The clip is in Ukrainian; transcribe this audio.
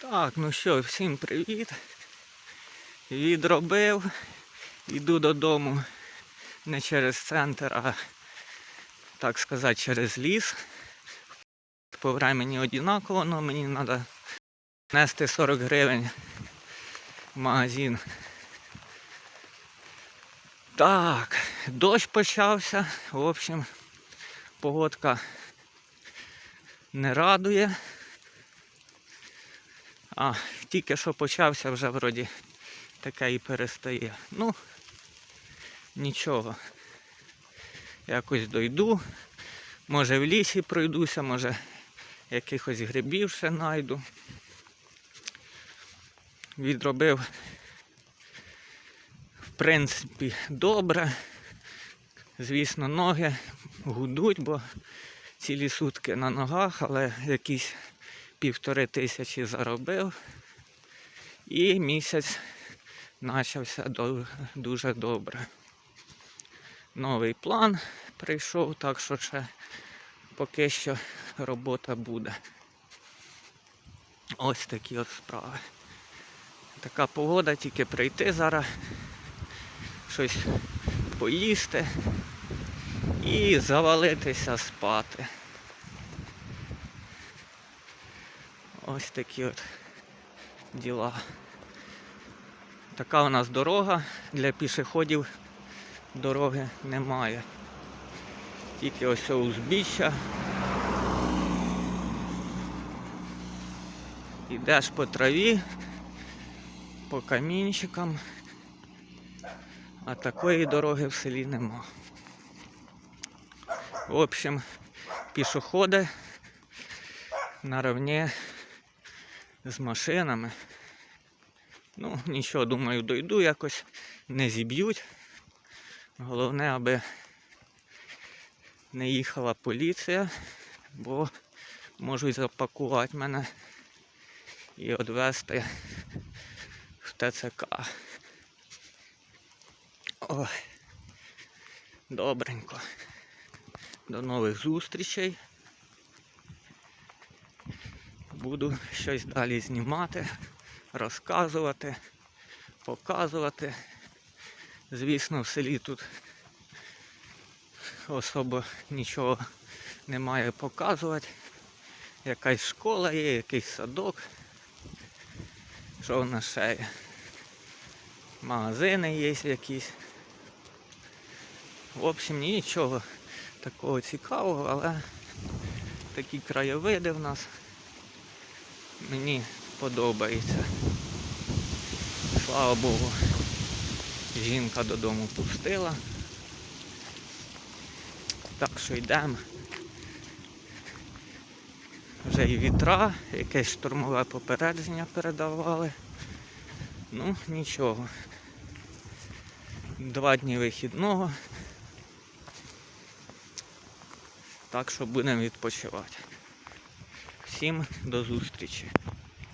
Так, ну що, всім привіт. Відробив. Йду додому не через центр, а так сказати, через ліс. По времені однаково, але мені треба нести 40 гривень в магазин. Так, дощ почався. В общем, погодка не радує. А, тільки що почався, вже вроді таке і перестає. Ну, нічого. Якось дойду. Може в лісі пройдуся, може якихось грибів ще знайду. Відробив, в принципі, добре. Звісно, ноги гудуть, бо цілі сутки на ногах, але якісь півтори тисячі заробив. І місяць почався дуже добре. Новий план прийшов, так що ще поки що робота буде. Ось такі от справи. Така погода, тільки прийти зараз, щось поїсти і завалитися спати. Ось такі от діла. Така у нас дорога для пішоходів дороги немає. Тільки ось узбіччя. Ідеш по траві, по камінчикам, а такої дороги в селі нема. В общем, пішоходи наравні з машинами. Ну, нічого, думаю, дойду якось, не зіб'ють. Головне, аби не їхала поліція, бо можуть запакувати мене і відвезти в ТЦК. Ой, добренько. До нових зустрічей. Буду щось далі знімати, розказувати, показувати. Звісно, в селі тут особо нічого немає показувати. Якась школа є, якийсь садок. Що в нас ще є? Магазини є якісь. В общем, нічого такого цікавого, але такі краєвиди в нас мені подобається. Слава Богу, жінка додому пустила. Так що йдемо. Вже і вітра, якесь штурмове попередження передавали. Ну, нічого. Два дні вихідного. Так що будемо відпочивати. Всім до зустрічі.